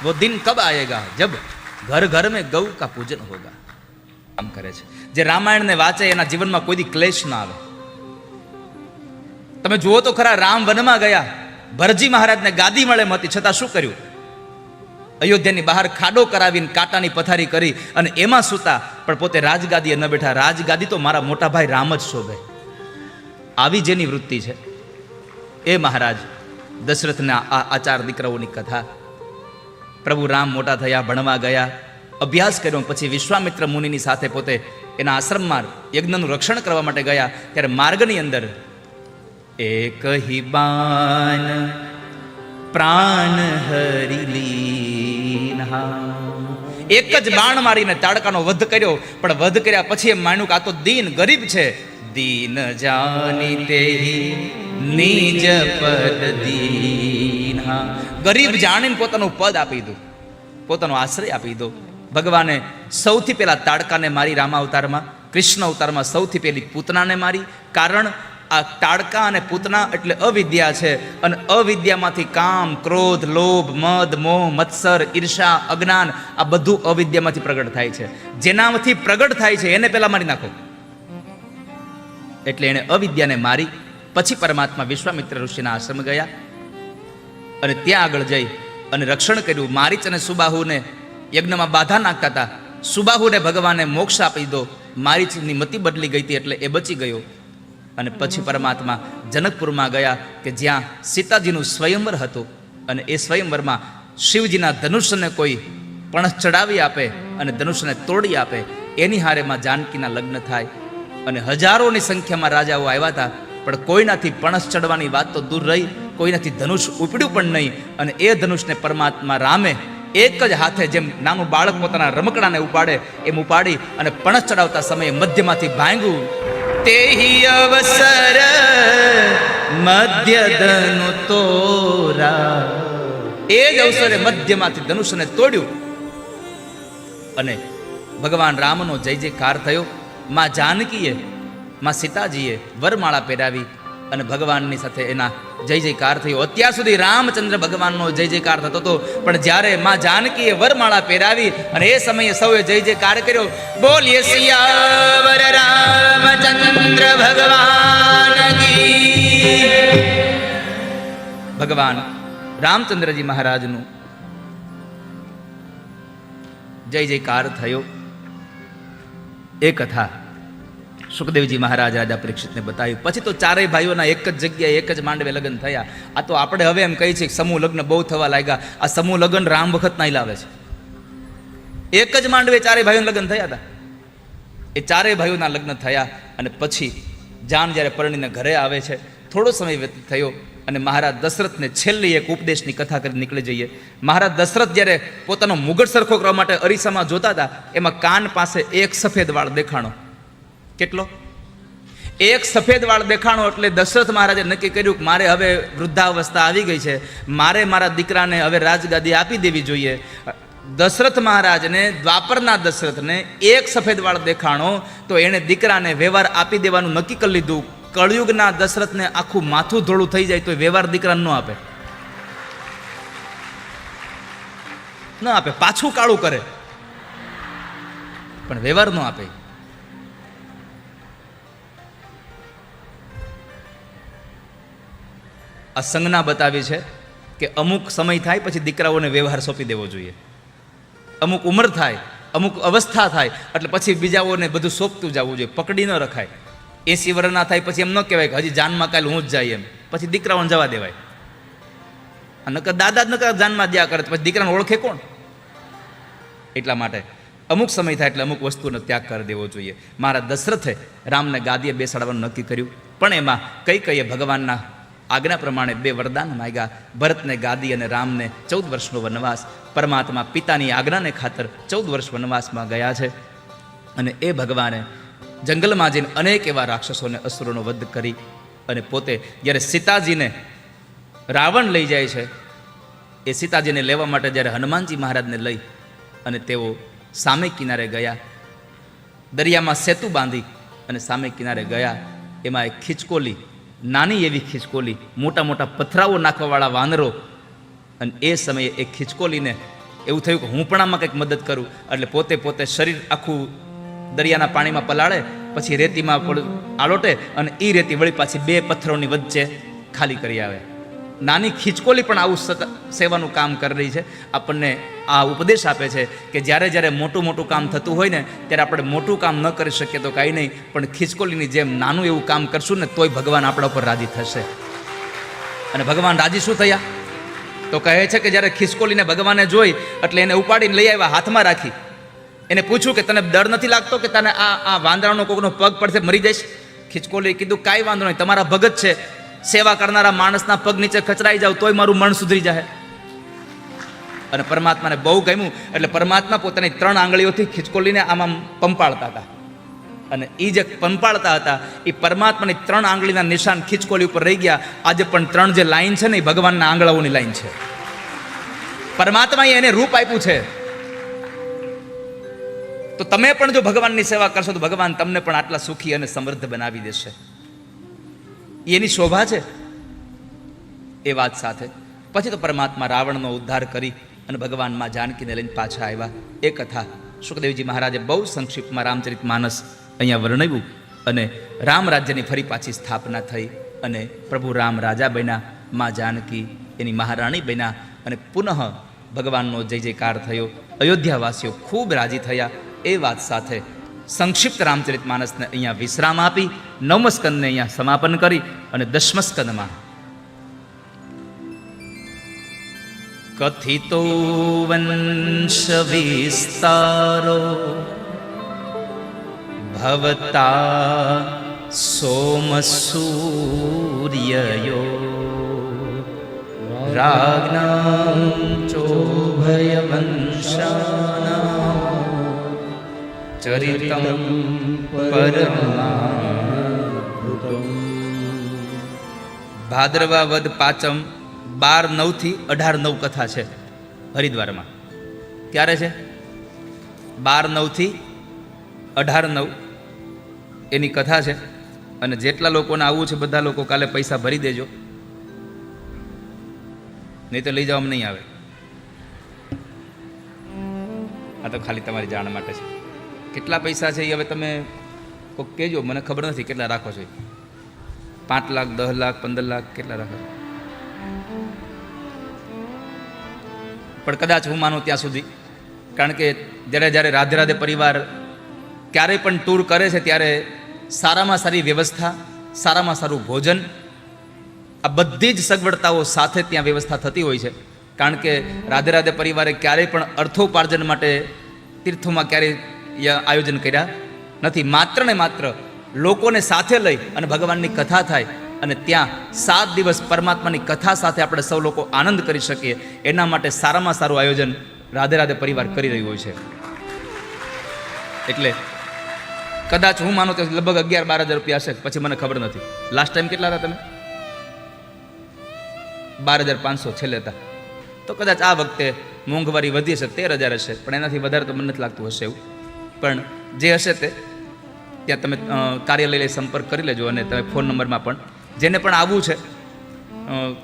वो दिन कब आएगा जब घर घर में गौ का पूजन होगा કામ કરે છે જે રામાયણને વાંચે એના જીવનમાં કોઈ દી ક્લેશ ના આવે તમે જુઓ તો ખરા રામ વનમાં ગયા ભરજી મહારાજને ગાદી મળે મતી છતાં શું કર્યું અયોધ્યાની બહાર ખાડો કરાવીને કાંટાની પથારી કરી અને એમાં સૂતા પણ પોતે રાજગાદીએ ન બેઠા રાજગાદી તો મારા મોટા ભાઈ રામ જ શોભે આવી જેની વૃત્તિ છે એ મહારાજ દશરથના આ આ ચાર દીકરાઓની કથા પ્રભુ રામ મોટા થયા, ભણવા ગયા, અભ્યાસ કર્યો, પછી વિશ્વામિત્ર મુનિની સાથે પોતે એના આશ્રમમાં યજ્ઞનું રક્ષણ કરવા માટે ગયા. ત્યારે માર્ગની અંદર એક બાન પ્રાણ એક જ બાણ મારીને તાડકાનો વધ કર્યો, પણ વધ કર્યા પછી એમ માન્યું કે આ તો દીન ગરીબ છે. દીન જાની ही નિજ પદ દીન્હા. ગરીબ જાણીને પોતાનું પદ આપી દો. પોતાનો આશ્રય આપી દો. ભગવાને સૌથી પહેલા તાડકાને મારી રામાવતારમાં, કૃષ્ણ અવતારમાં સૌથી પહેલી પૂતનાને મારી. કારણ આ તાડકા અને પૂતના એટલે અવિદ્યા છે અને અવિદ્યામાંથી કામ, ક્રોધ, લોભ, મદ, મોહ, મત્સર, ઈર્ષા, અજ્ઞાન આ બધું અવિદ્યામાંથી પ્રગટ થાય છે. જેનામાંથી પ્રગટ થાય છે એને પહેલા મારી નાખો. એટલે એણે અવિદ્યાને મારી, પછી પરમાત્મા વિશ્વામિત્ર ઋષિના આશ્રમ ગયા અને ત્યાં આગળ જઈ અને રક્ષણ કર્યું. મારીચ અને સુબાહુને યજ્ઞમાં બાધા નાખતા હતા. સુબાહુને ભગવાને મોક્ષ આપી દો. મારીચની મતિ બદલી ગઈ હતી એટલે એ બચી ગયો. અને પછી પરમાત્મા જનકપુરમાં ગયા કે જ્યાં સીતાજીનું સ્વયંવર હતું અને એ સ્વયંવરમાં શિવજીના ધનુષ્યને કોઈ પણસ ચડાવી આપે અને ધનુષ્યને તોડી આપે. એની હારેમાં જાનકીના લગ્ન થાય. અને હજારોની સંખ્યામાં રાજાઓ આવ્યા હતા. પણ કોઈનાથી પણસ ચડવાની વાત તો દૂર રહી, કોઈનાથી ધનુષ ઉપડ્યું પણ નહીં. અને એ ધનુષને પરમાત્મા રામે એક જ હાથે જેમ નાનું બાળક પોતાના રમકડાને ઉપાડે, એમ ઉપાડી અને પણસ ચડાવતા સમયે મધ્યમાંથી ભાંગ્યું. તે અવસર મધ્ય ધનુ તોરા. એ જ અવસરે મધ્યમાંથી ધનુષને તોડ્યું. અને ભગવાન રામનો જય જયકાર થયો. માં જાનકીએ, માં સીતાજીએ વરમાળા પહેરાવી અને ભગવાનની સાથે એના જય જયકાર થયો. અત્યાર સુધી રામચંદ્ર ભગવાનનો જય જયકાર થતો હતો, પણ જ્યારે માં જાનકીએ વરમાળા પહેરાવી અને એ સમયે સૌએ જય જયકાર કર્યો. બોલીએ સિયાવર રામચંદ્ર ભગવાન ભગવાન રામચંદ્રજી મહારાજનું જય જયકાર થયો. એ કથા સુખદેવજી મહારાજ રાજા પરીક્ષિતને બતાવ્યું. પછી તો ચારેય ભાઈઓના એક જ જગ્યાએ એક જ માંડવે લગ્ન થયા. આ તો આપણે હવે એમ કહીએ છીએ સમૂહ લગ્ન બહુ થવા લાગ્યા. આ સમૂહ લગ્ન રામ વખત નહીં લાવે છે. એક જ માંડવે ચારેય ભાઈઓના લગ્ન થયા હતા. એ ચારેય ભાઈઓના લગ્ન થયા અને પછી જાન જ્યારે પરણીને ઘરે આવે છે, થોડો સમય વ્યતીત થયો અને મહારાજ દશરથને છેલ્લી એક ઉપદેશની કથા કરી નીકળી જઈએ. મહારાજ દશરથ જ્યારે પોતાનો મુગટ સરખો કરવા માટે અરીસામાં જોતા હતા, એમાં કાન પાસે એક સફેદ વાળ દેખાણો. કેટલો? એક સફેદ વાળ દેખાણો એટલે દશરથ મહારાજે નક્કી કર્યું કે મારે હવે વૃદ્ધાવસ્થા આવી ગઈ છે. મારે મારા દીકરાને હવે રાજગાદી આપી દેવી જોઈએ. દશરથ મહારાજને, દ્વાપરના દશરથને એક સફેદ વાળ દેખાણો તો એણે દીકરાને વ્યવહાર આપી દેવાનું નક્કી કરી લીધું. કળયુગના દશરથને આખું માથું ધોળું થઈ જાય તો વ્યવહાર દીકરાને ન આપે. ન આપે, પાછું કાળું કરે. પણ વ્યવહાર ન આપે. આ સંજ્ઞા બતાવી છે કે અમુક સમય થાય પછી દીકરાઓને વ્યવહાર સોંપી દેવો જોઈએ. અમુક ઉંમર થાય, અમુક અવસ્થા થાય, એટલે પછી બીજાઓને બધું સોંપતું જવું જોઈએ, પકડી ન રખાય. એસી વર્ષના થાય પછી એમ ન કહેવાય કે હજી જાનમાં કાલે હું જ જાય એમ. પછી દીકરાઓને જવા દેવાય. નકર દાદા જ નકર જાનમાં જ્યાં કરે પછી દીકરાને ઓળખે કોણ? એટલા માટે અમુક સમય થાય એટલે અમુક વસ્તુનો ત્યાગ કરી દેવો જોઈએ. મારા દશરથે રામને ગાદીએ બેસાડવાનું નક્કી કર્યું. પણ એમાં કઈ કઈએ ભગવાનના આજ્ઞા પ્રમાણે બે વરદાન માગ્યા. ભરતને, ગાદી અને રામને ચૌદ વર્ષનો વનવાસ. પરમાત્મા પિતાની આજ્ઞાને ખાતર ચૌદ વર્ષ વનવાસમાં ગયા છે. અને એ ભગવાને જંગલમાં જઈને અનેક એવા રાક્ષસોને, અસુરોનો વધ કરી અને પોતે જ્યારે સીતાજીને રાવણ લઈ જાય છે, એ સીતાજીને લેવા માટે જ્યારે હનુમાનજી મહારાજને લઈ અને તેઓ સામે કિનારે ગયા. દરિયામાં સેતુ બાંધી અને સામે કિનારે ગયા. એમાં એક ખીચકોલી નાની એવી ખીચકોલી મોટા મોટા પથરાઓ નાખવાવાળા વાનરો. અને એ સમયે એ ખિસકોલીને એવું થયું કે હું પણ આમાં કંઈક મદદ કરું. એટલે પોતે પોતે શરીર આખું દરિયાના પાણીમાં પલાળે, પછી રેતીમાં આલોટે અને એ રેતી વળી પાછી બે પથ્થરોની વચ્ચે ખાલી કરી આવે. નાની ખીચકોલી પણ આવું સેવાનું કામ કરી રહી છે. આપણને આ ઉપદેશ આપે છે કે જ્યારે જ્યારે મોટું મોટું કામ થતું હોય ને, ત્યારે આપણે મોટું કામ ન કરી શકીએ તો કાંઈ નહીં, પણ ખીચકોલીની જેમ નાનું એવું કામ કરશું ને, તોય ભગવાન આપણા ઉપર રાજી થશે. અને ભગવાન રાજી શું થયા? તો કહે છે કે જ્યારે ખિસકોલીને ભગવાને જોઈ, એટલે એને ઉપાડીને લઈ આવ્યા, હાથમાં રાખી. એને પૂછ્યું કે તને ડર નથી લાગતો કે તને આ આ વાંદરાનો કોકનો પગ પડશે, મરી જઈશ? ખિચકોલીએ કીધું, કાંઈ વાંધો નહીં, તમારા ભગત છે સેવા કરનારા માણસના પગ નીચે ખચરાઈ જાવ તોય મારું મન સુધરી જાય અને પરમાત્માને બહુ ગમ્યું. એટલે પરમાત્મા પોતાની ત્રણ આંગળીઓથી ખિચકોલીને આમ પંપાળતા હતા. અને એ જે પંપાળતા હતા એ પરમાત્માની ત્રણ આંગળીના નિશાન ખીચકોલી ઉપર રહી ગયા. આજે પણ ત્રણ જે લાઈન છે ને એ ભગવાનના આંગળાઓની લાઈન છે. પરમાત્માએ એને રૂપ આપ્યું છે. તો તમે પણ જો ભગવાનની સેવા કરશો, તો ભગવાન તમને પણ આટલા સુખી અને સમૃદ્ધ બનાવી દેશે. એની શોભા છે? એ વાત સાથે. પછી તો પરમાત્મા રાવણનો ઉદ્ધાર કરી અને ભગવાનમાં જાનકીને લઈને પાછા આવ્યા. એ કથા સુખદેવજી મહારાજે બહુ સંક્ષિપ્તમાં રામચરિત માનસ અહીંયા વર્ણવ્યું અને રામ રાજ્યની ફરી પાછી સ્થાપના થઈ અને પ્રભુ રામ રાજા બન્યા, માં જાનકી, એની મહારાણી બન્યા અને પુનઃ ભગવાનનો જય જયકાર થયો. અયોધ્યાવાસીઓ ખૂબ રાજી થયા. એ વાત સાથે સંક્ષિપ્ત રામચરિત માનસને અહીંયા વિશ્રામ આપી નવમ સ્કંદને અહીંયા સમાપન કરી અને દસમ સ્કંદમાં કથિતો વંશ વિસ્તારો ભવતા સોમસૂર્યયો રાજ્ઞા ચોભયવંશાના ચરિતમ ભાદ્રવા વદ પાંચમ બાર નવથી અઢાર નવ કથા છે હરિદ્વારમાં. ક્યારે છે? બાર નવથી અઢાર નવ એની કથા છે અને જેટલા લોકોને આવવું છે બધા લોકો કાલે પૈસા ભરી દેજો. નહીં તો લઈ જવામાં નહીં આવે. આ તો ખાલી તમારી જાણ માટે છે. કેટલા પૈસા છે એ હવે તમે કોઈક કહેજો, મને ખબર નથી કેટલા રાખો છો એ. પાંચ લાખ, દસ લાખ, પંદર લાખ કેટલા રાખો? પણ કદાચ હું માનું ત્યાં સુધી. કારણ કે જ્યારે જ્યારે રાધે રાધે પરિવાર ક્યારેય પણ ટૂર કરે છે, ત્યારે સારામાં સારી વ્યવસ્થા, સારામાં સારું ભોજન, આ બધી જ સગવડતાઓ સાથે ત્યાં વ્યવસ્થા થતી હોય છે. કારણ કે રાધે રાધે પરિવારે ક્યારેય પણ અર્થોપાર્જન માટે તીર્થોમાં ક્યારેય આયોજન કર્યા નથી. માત્ર ને માત્ર લોકોને સાથે લઈ અને ભગવાનની કથા થાય અને ત્યાં સાત દિવસ પરમાત્માની કથા સાથે આપણે સૌ લોકો આનંદ કરી શકીએ. એના માટે સારામાં સારું આયોજન રાધે રાધે પરિવાર કરી રહ્યું હોય છે. એટલે કદાચ હું માનું તો લગભગ અગિયાર બાર હજાર રૂપિયા હશે, પછી મને ખબર નથી. લાસ્ટ ટાઈમ કેટલા હતા તમે? બાર હજાર પાંચસો છેલ્લે હતા. તો કદાચ આ વખતે મોંઘવારી વધી હશે, તેર હજાર હશે, પણ એનાથી વધારે તો મને નથી લાગતું હશે એવું. પણ જે હશે તે ત્યાં તમે કાર્યાલય સંપર્ક કરી લેજો અને તમે ફોન નંબરમાં પણ. જેને પણ આવવું છે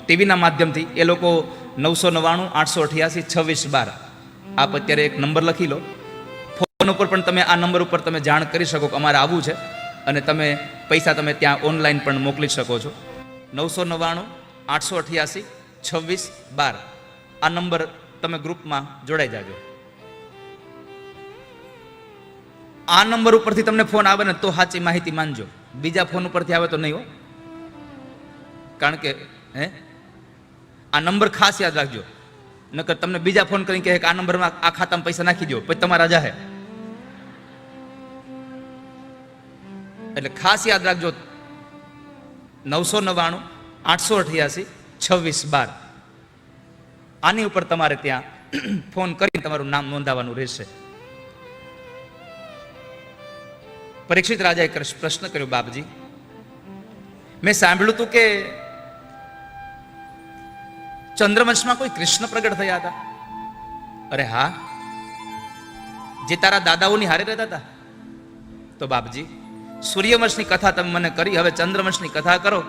ટીવીના માધ્યમથી એ લોકો નવસો નવ્વાણું, આઠસો અઠ્યાસી, છવ્વીસ બાર. આપ અત્યારે એક નંબર લખી લો. ફોન ઉપર પણ તમે આ નંબર ઉપર તમે જાણ કરી શકો કે અમારે આવવું છે અને તમે પૈસા તમે ત્યાં ઓનલાઈન પણ મોકલી શકો છો. નવસો નવ્વાણું, આઠસો અઠ્યાસી, છવ્વીસ બાર. આ નંબર તમે ગ્રુપમાં જોડાઈ જાજો. આ નંબર ઉપરથી તમને ફોન આવે ને તો સાચી માહિતી માનજો. બીજા ફોન ઉપરથી આવે તો નહીં હો. કારણ કે, હે? આ નંબર ખાસ યાદ રાખજો. નકર તમને બીજા ફોન કરીને કે આ નંબરમાં આ ખાતામાં પૈસા નાખી દો પછી તમારા જાહે. એટલે ખાસ યાદ રાખજો. નવસો નવ્વાણું, આઠસો અઠ્યાસી, છવ્વીસ બાર. આની ઉપર તમારે ત્યાં ફોન કરીને તમારું નામ નોંધાવવાનું રહેશે. પરીક્ષિત રાજાએ પ્રશ્ન કર્યો, બાપજી, મેં સાંભળ્યું હતું કે ચંદ્રવંશમાં કોઈ કૃષ્ણ પ્રગટ થયા હતા. અરે હા? જે તારા દાદાઓની હારે રહેતા હતા? તો બાપજી, સૂર્યવંશની કથા તમે મને કરી, હવે ચંદ્રવંશની કથા કરો.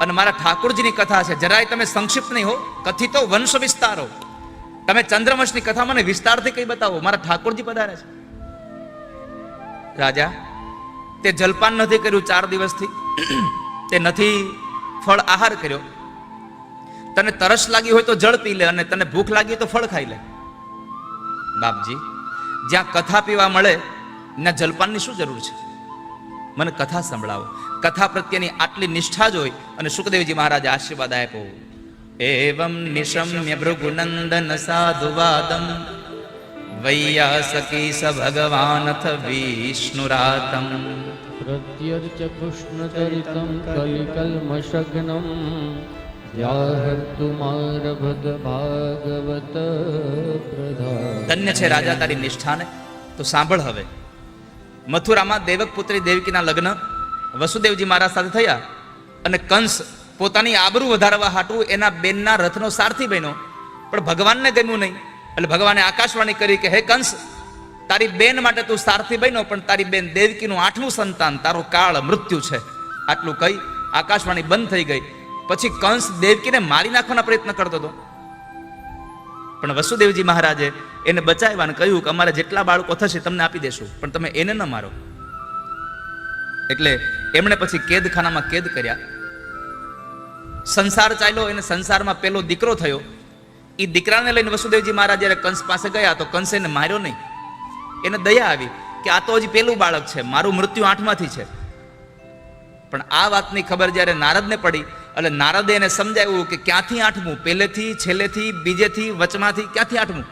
અને મારા ઠાકોરજીની કથા છે. જરાય તમે સંક્ષિપ્ત નહીં હો, કથિતો વંશ વિસ્તારો તમે ચંદ્રવંશની કથા મને વિસ્તારથી કઈ બતાવો? મારા ઠાકોરજી પધારે છે. રાજા, તે જલપાન નથી કર્યું ચાર દિવસથી. તે નથી ફળ આહાર કર્યો. તને તરસ લાગી હોય તો જળ પી લે અને તને ભૂખ લાગી તો ફળ ખાઈ લે. બાપજી, જ્યાં કથા પીવા મળે, ત્યાં જલપાનની શું જરૂર છે? મને કથા સંભળાવો. કથા પ્રત્યેની આટલી નિષ્ઠા જ હોય અને સુખદેવજી મહારાજે આશીર્વાદ આપ્યો. એવમ નિશમ્ય ભૃગુનંદન સાધુવાદમ. વૈયાસકી સ ભગવાનથ વિષ્ણુરાતમ प्रत्यर्च कृष्णचरितं कलिकल्मषग्नं व्याहर्तुमारभत भागवत प्रधा ધન્ય છે રાજા તારી નિષ્ઠાને તો સાંભળ હવે મથુરામાં દેવક પુત્રી દેવકીના લગ્ન વસુદેવજી મહારાજ સાથે થયા અને કંસ પોતાની આબરૂ વધારવા હાટું એના બેનના રથનો સારથી બન્યો પણ ભગવાનને ગમ્યું નહીં એટલે ભગવાને આકાશવાણી કરી કે, હે કંસ, તારી બેન માટે તું સારથી બન્યો, પણ તારી બેન દેવકીનું આઠમું સંતાન, તારો કાળ મૃત્યુ છે. આટલું કહી આકાશવાણી બંધ થઈ ગઈ. પછી કંસ દેવકીને મારી નાખવાના પ્રયત્ન કરતો હતો. પણ વસુદેવજી મહારાજે એને બચાવ્યા કહ્યું કે, અમારે જેટલા બાળકો થશે, તમને આપી દેશું, પણ તમે એને ન મારો. એટલે એમણે પછી કેદખાનામાં કેદ કર્યા. સંસાર ચાલ્યો, એને સંસારમાં પેલો દીકરો થયો. એ દીકરાને લઈને વસુદેવજી મહારાજ જ્યારે કંસ પાસે ગયા તો કંસે માર્યો નહીં. એને દયા આવી કે આ તો હજી પેલું બાળક છે, મારું મૃત્યુ આઠમાંથી છે. પણ આ વાતની ખબર જ્યારે નારદને પડી, એટલે નારદે એને સમજાવ્યું કે ક્યાંથી આઠમું? પહેલેથી છેલ્લેથી, બીજેથી, વચમાંથી, ક્યાંથી આઠમું?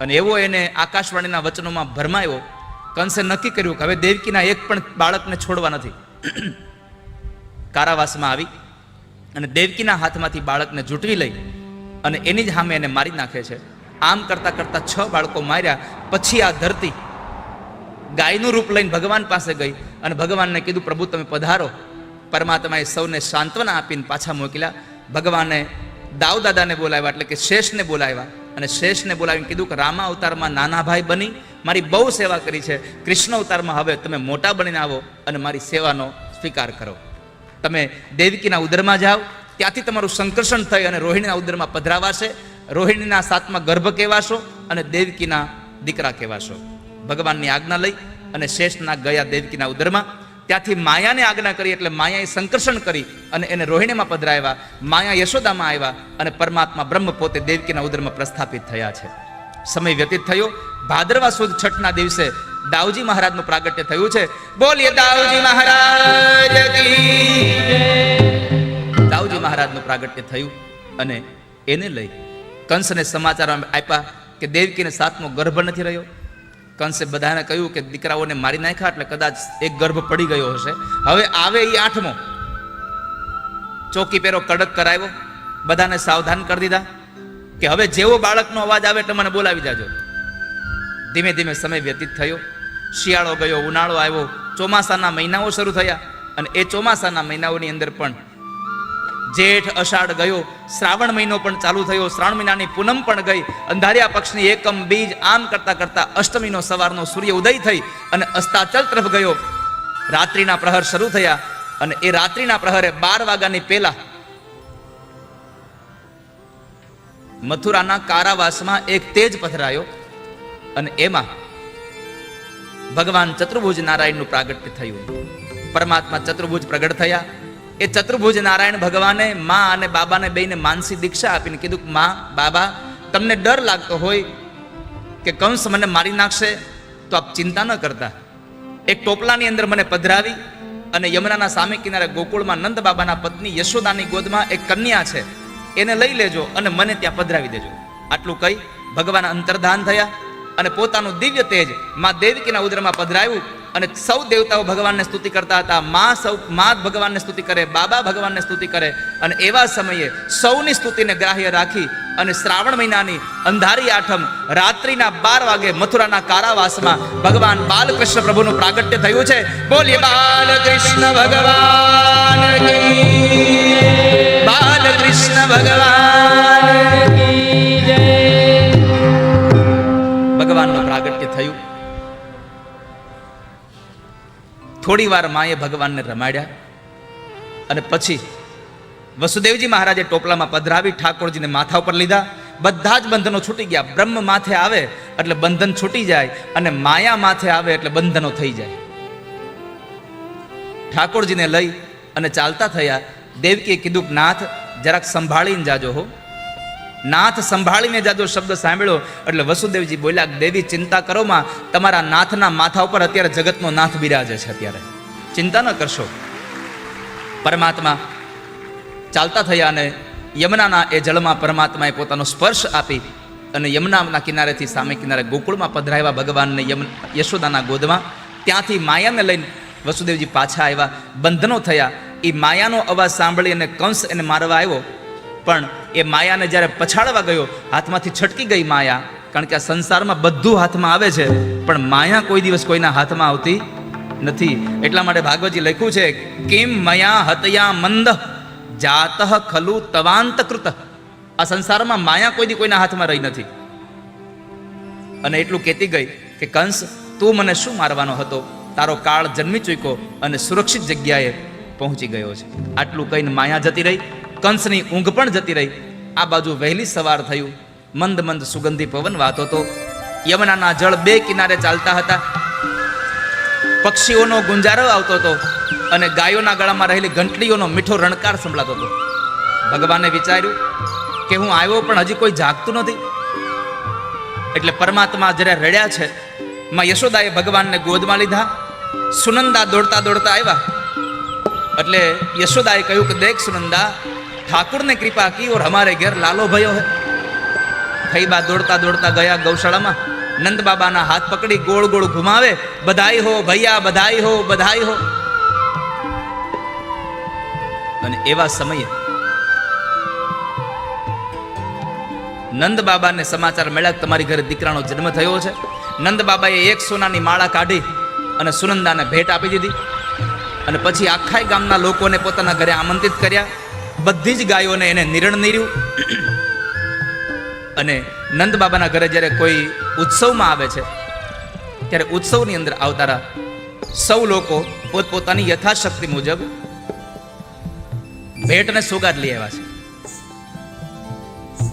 અને એવો એને આકાશવાણીના વચનોમાં ભરમાયો. કંસે નક્કી કર્યું કે હવે દેવકીના એક પણ બાળકને છોડવા નથી. કારાવાસમાં આવી. અને દેવકીના હાથમાંથી બાળકને ઝૂંટવી લઈ અને એની જ સામે એને મારી નાખે છે. આમ કરતાં કરતાં છ બાળકો માર્યા, પછી આ ધરતી ગાયનું રૂપ લઈને ભગવાન પાસે ગઈ અને ભગવાનને કીધું, પ્રભુ, તમે પધારો. પરમાત્માએ સૌને સાંત્વના આપીને પાછા મોકલ્યા. ભગવાને દાવ દાદાને બોલાવ્યા, એટલે કે શેષને બોલાવ્યા. અને શેષને બોલાવીને કીધું કે, રામા અવતારમાં નાના ભાઈ બની, મારી બહુ સેવા કરી છે. કૃષ્ણ અવતારમાં હવે તમે મોટા બનીને આવો અને મારી સેવાનો સ્વીકાર કરો. તમે દેવકીના ઉદરમાં જાઓ, ત્યાંથી તમારું સંકર્ષણ થઈ અને રોહિણીના ઉદરમાં પધરાવાશે. રોહિણીના સાતમાં ગર્ભ કહેવાશો અને દેવકીના દીકરા કહેવાશો. ભગવાનની આજ્ઞા લઈ અને શેષના ગયા દેવકીના ઉદરમાં. ત્યાંથી માયાને આજ્ઞા કરી એટલે માયાએ સંકર્ષણ કરી અને એને રોહિણીમાં પધરાવ્યા. માયા યશોદામાં આવ્યા અને પરમાત્મા બ્રહ્મ પોતે દેવકીના ઉદરમાં પ્રસ્થાપિત થયા છે. સમય વ્યતીત થયો. ભાદરવા સુદ છઠના દિવસે દાવજી મહારાજનું પ્રાગટ્ય થયું છે. બોલીએ દાવજી મહારાજ કી દાઉજી મહારાજનું પ્રાગટ્ય થયું અને એને લઈ કંસને સમાચાર આપ્યા કે દેવકીને સાતમો ગર્ભ નથી રહ્યો. કંસે બધાને કહ્યું કે દીકરાઓને મારી નાખ્યા એટલે કદાચ એક ગર્ભ પડી ગયો હશે. હવે આવે એ આઠમો. ચોકી પેરો કડક કરાવ્યો. બધાને સાવધાન કરી દીધા કે હવે જેવો બાળકનો અવાજ આવે એટલે મને બોલાવી જાજો. ધીમે ધીમે સમય વ્યતીત થયો. શિયાળો ગયો, ઉનાળો આવ્યો. ચોમાસાના મહિનાઓ શરૂ થયા અને એ ચોમાસાના મહિનાઓની અંદર પણ જેઠ, અષાઢ ગયો. શ્રાવણ મહિનો પણ ચાલુ થયો. શ્રાવણ મહિનાની પૂનમ પણ ગઈ. અંધારિયા પક્ષની એકમ બીજ આમ કરતા કરતા અષ્ટમીનો સવારનો સૂર્ય ઉદય થઈ અને અસ્તાચલ તરફ ગયો. રાત્રિના પ્રહર શરૂ થયા અને એ રાત્રિના પ્રહરે બાર વાગ્યાની પહેલા મથુરાના કારાવાસમાં એક તેજ પથરાયો. અને એમાં ભગવાન ચતુર્ભુજ નારાયણનું પ્રાગટ્ય થયું. પરમાત્મા ચતુર્ભુજ પ્રગટ થયા. એ ચતુર્ભુજ નારાયણ ભગવાને મા અને બાબાને બેને માનસી દીક્ષા આપીને કીધું કે, મા, બાબા, તમને ડર લાગતો હોય કે કંસ મને મારી નાખશે, તો આપ ચિંતા ન કરતા. એક ટોપલાની અંદર મને પધરાવી અને યમુનાના સામે કિનારે ગોકુળમાં નંદ બાબાના પત્ની યશોદાની ગોદમાં એક કન્યા છે. એને લઈ લેજો અને મને ત્યાં પધરાવી દેજો. આટલું કહી ભગવાન અંતર્ધાન થયા. અને પોતાનું દિવ્ય તેજમાં દેવકીના ઉદરમાં પધરાયું અને સૌ દેવતાઓ ભગવાનને સ્તુતિ કરતા હતા. મા સૌ, મા ભગવાનને સ્તુતિ કરે, બાબા ભગવાનને સ્તુતિ કરે અને એવા સમયે સૌની સ્તુતિને ગ્રાહ્ય રાખી અને શ્રાવણ મહિનાની અંધારી આઠમ રાત્રિના બાર વાગે મથુરાના કારાવાસમાં ભગવાન બાલકૃષ્ણ પ્રભુનું પ્રાગટ્ય થયું છે. બોલીએ, બાલકૃષ્ણ ભગવાન બાલકૃષ્ણ ભગવાન પ્રાગટ્ય થયું? થોડી વાર માએ ભગવાનને રમાડ્યા અને પછી વસુદેવજી મહારાજે ટોપલામાં પધરાવી ઠાકોરજીને માથા ઉપર લીધા. બધા જ બંધનો છૂટી ગયા. બ્રહ્મ માથે આવે એટલે બંધન છૂટી જાય અને માયા માથે આવે એટલે બંધનો થઈ જાય. ઠાકોરજીને લઈ અને ચાલતા થયા. દેવકીએ કીધું નાથ, જરાક સંભાળીને જાજો હો. નાથ સંભાળીને જાજો શબ્દ સાંભળ્યો, એટલે વસુદેવજી બોલ્યા, દેવી, ચિંતા કરો માં, તમારા નાથના માથા ઉપર અત્યારે જગતનો નાથ બિરાજે છે અત્યારે. ચિંતા ન કરશો. પરમાત્મા ચાલતા થયા અને યમુનાના એ જળમાં પરમાત્માએ પોતાનો સ્પર્શ આપી અને યમુનાના કિનારેથી સામે કિનારે ગોકુળમાં પધરાવ્યા ભગવાનને યમ, યશોદાના ગોદમાં, ત્યાંથી માયાને લઈને વસુદેવજી પાછા આવ્યા, બંધનો થયા. એ માયાનો અવાજ સાંભળી અને કંસ એને મારવા આવ્યો. પણ એ માયાને જ્યારે પછાડવા ગયો, હાથમાંથી છટકી ગઈ માયા. કારણ કે આ સંસારમાં બધું હાથમાં આવે છે, પણ માયા કોઈ દિવસ કોઈના હાથમાં આવતી નથી. એટલા માટે ભાગવતજી લખ્યું છે, કેમ મયા હતયા મંદ? જાત ખલુ તવાંત કૃત. આ સંસારમાં માયા કોઈ કોઈના હાથમાં રહી નથી. અને એટલું કહેતી ગઈ કે, કંસ, તું મને શું મારવાનો હતો? તારો કાળ જન્મી ચૂક્યો અને સુરક્ષિત જગ્યાએ પહોંચી ગયો છે. આટલું કહીને માયા જતી રહી. કંસની ઊંઘ પણ જતી રહી. આ બાજુ વહેલી સવાર થયું. મંદ મંદ સુગંધી પવન વાતો તો. યમુનાના જળ બે કિનારે ચાલતા હતા. પક્ષીઓનો ગુંજારો આવતો હતો અને ગાયોના ગળામાં રહેલી ઘંટડીઓનો મીઠો રણકાર સંભળાતો હતો ભગવાને વિચાર્યું કે હું આવ્યો પણ હજી કોઈ જાગતું નથી. એટલે પરમાત્મા જ્યારે રડ્યા છે, માં યશોદાએ ભગવાનને ગોદમાં લીધા. સુનંદા દોડતા દોડતા આવ્યા. એટલે યશોદાએ કહ્યું કે દેખ સુનંદા ઠાકુરને કૃપા કી ઓર હમારે ઘેર લાલો ભયો હે થઈબા દોડતા દોડતા ગયા ગૌશાળામાં નંદ બાબાના હાથ પકડી ગોળ ગોળ ઘુમાવે બધાઈ હો ભૈયા બધાઈ હો બધાઈ હો અને એવા સમયે નંદ બાબાને સમાચાર મળ્યા કે તમારી ઘરે દીકરાનો જન્મ થયો છે. નંદ બાબાએ એક સોનાની માળા કાઢી અને સુનંદાને ભેટ આપી દીધી. અને પછી આખાય ગામના લોકોને પોતાના ઘરે આમંત્રિત કર્યા. બધી જ ગાયોને એને નિરણ નીર્યું. અને નંદ બાબાના ઘરે જ્યારે કોઈ ઉત્સવમાં આવે છે, ત્યારે ઉત્સવની અંદર આવતારા સૌ લોકો પોતપોતાની યથાશક્તિ મુજબ ભેટ અને સોગાદ લઈ આવ્યા છે.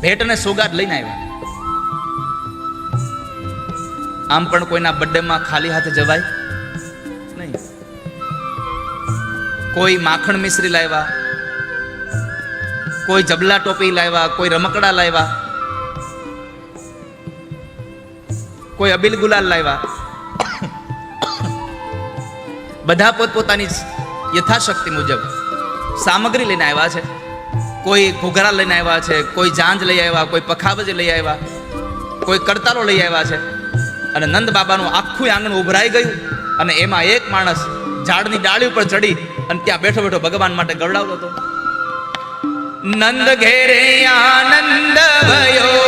ભેટ અને સોગાદ લઈને આવ્યા. આમ પણ કોઈના બર્થડેમાં ખાલી હાથે જવાય? નહીં. કોઈ માખણ મિશ્રી લાવ્યા કોઈ જબલા ટોપી લાવ્યા, કોઈ રમકડા લાવ્યા, કોઈ અબિલ ગુલાલ લાવ્યા. બધા પોતપોતાની યથાશક્તિ મુજબ સામગ્રી લઈને આવ્યા છે. કોઈ ઘોઘરા લઈને આવ્યા છે, કોઈ જાંજ લઈ આવ્યા, કોઈ પખાવજ લઈ આવ્યા, કોઈ કરતાલો લઈ આવ્યા છે. અને નંદ બાબાનું આખું આંગણ ઉભરાઈ ગયું અને એમાં એક માણસ ઝાડની ડાળી ઉપર ચડી અને ત્યાં બેઠો બેઠો ભગવાન માટે ગરડાવતો હતો. નંદ ઘેરે આનંદ ભયો